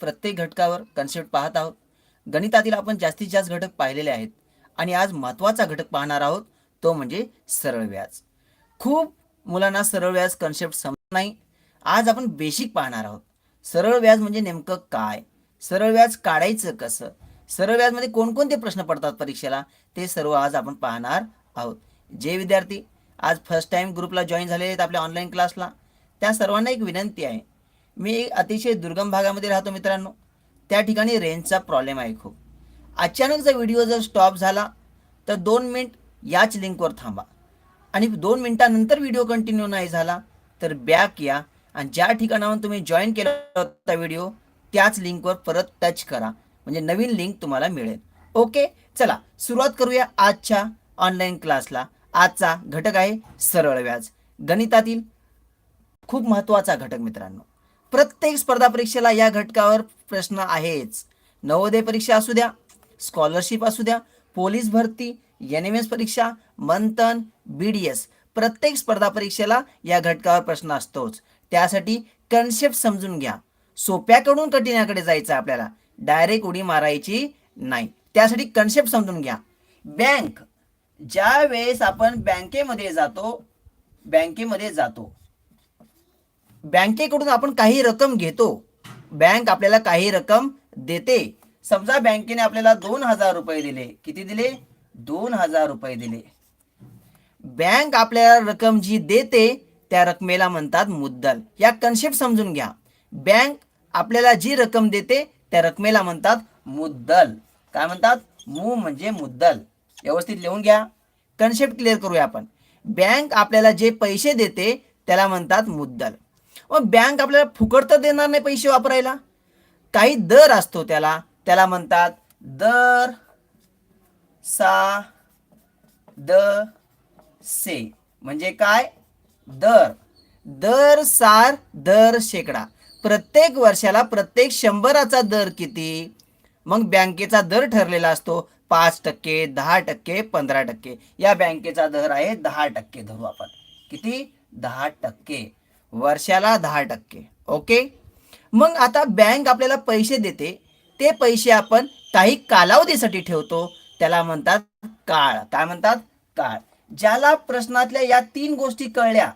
प्रत्येक घटकावर कन्सेप्ट पाहत आहोत. गणितातील आपण जास्तीत जास्त घटक पाहिलेले आहेत आणि आज महत्त्वाचा घटक पाहणार आहोत तो म्हणजे सरळ व्याज. खूप मुलांना सरळ व्याज कन्सेप्ट समजत नाही. आज आपण बेसिक पाहणार आहोत. सरळ व्याज म्हणजे नेमकं काय? सरळ व्याज काढायचं कसं? सरळ व्याजमध्ये कोणकोणते प्रश्न पडतात परीक्षेला? ते सर्व आज आपण पाहणार आहोत. जे विद्यार्थी आज फर्स्ट टाइम ग्रुपला जॉईन झालेले आहेत आपल्या ऑनलाईन क्लासला त्या सर्वांना एक विनंती आहे. मी अतिशय दुर्गम भागामध्ये राहतो मित्रांनो. त्या ठिकाणी रेंजचा प्रॉब्लेम आहे खूप. अचानक जर व्हिडिओ जर स्टॉप झाला तर दोन मिनिट याच लिंकवर थांबा. आणि दोन मिनिटानंतर व्हिडिओ कंटिन्यू नाही झाला तर बॅक या. आणि ज्या ठिकाणाहून तुम्ही जॉईन केला होता व्हिडिओ त्याच लिंकवर परत टच करा. म्हणजे नवीन लिंक तुम्हाला मिळेल. ओके? चला सुरुवात करूया आजच्या ऑनलाईन क्लासला. आजचा घटक आहे सरळ व्याज. गणितातील खूप महत्त्वाचा घटक मित्रांनो. प्रत्येक स्पर्धा परीक्षेला या घटकावर प्रश्न आहेच. नवोदय परीक्षा असू द्या स्कॉलरशिप असू द्या पोलीस भरती एन एम एस परीक्षा मंथन बी डी एस प्रत्येक स्पर्धा परीक्षेला या घटकावर प्रश्न असतोच. त्यासाठी कन्सेप्ट समजून घ्या. सोप्याकडून कठीणाकडे जायचं आपल्याला. डायरेक्ट उडी मारायची नाही. त्यासाठी कन्सेप्ट समजून घ्या. बँक ज्या वेळेस आपण बँकेमध्ये जातो बँकेमध्ये जातो बँकेकडून आपण काही रक्कम घेतो. बँक आपल्याला काही रक्कम देते. समजा बँकेने आपल्याला दोन हजार रुपये दिले. किती दिले? दोन हजार रुपये दिले. बँक आपल्याला रक्कम जी देते त्या रकमेला म्हणतात मुद्दल. या कन्सेप्ट समजून घ्या. बँक आपल्याला जी रक्कम देते त्या रकमेला म्हणतात मुद्दल. काय म्हणतात? मू म्हणजे मुद्दल. व्यवस्थित लिहून घ्या. कन्सेप्ट क्लिअर करूया आपण. बँक आपल्याला जे पैसे देते त्याला म्हणतात मुद्दल. मग बँक आपल्याला फुकट तर देणार नाही पैसे वापरायला. काही दर असतो त्याला. त्याला म्हणतात दर सा द से. म्हणजे काय? दर. दर सार दर शेकडा. प्रत्येक वर्षाला प्रत्येक शंभराचा दर किती? मग बँकेचा दर ठरलेला असतो. पाच टक्के दहा टक्के पंधरा टक्के. या बँकेचा दर आहे दहा टक्के. धरू आपण. किती? दहा टक्के. वर्षाला दहा टक्के. ओके? मग आता बँक आपल्याला पैसे देते. ते पैसे आपण काही कालावधीसाठी ठेवतो. त्याला म्हणतात काळ. काय म्हणतात? काळ. ज्याला प्रश्नातल्या या तीन गोष्टी कळल्या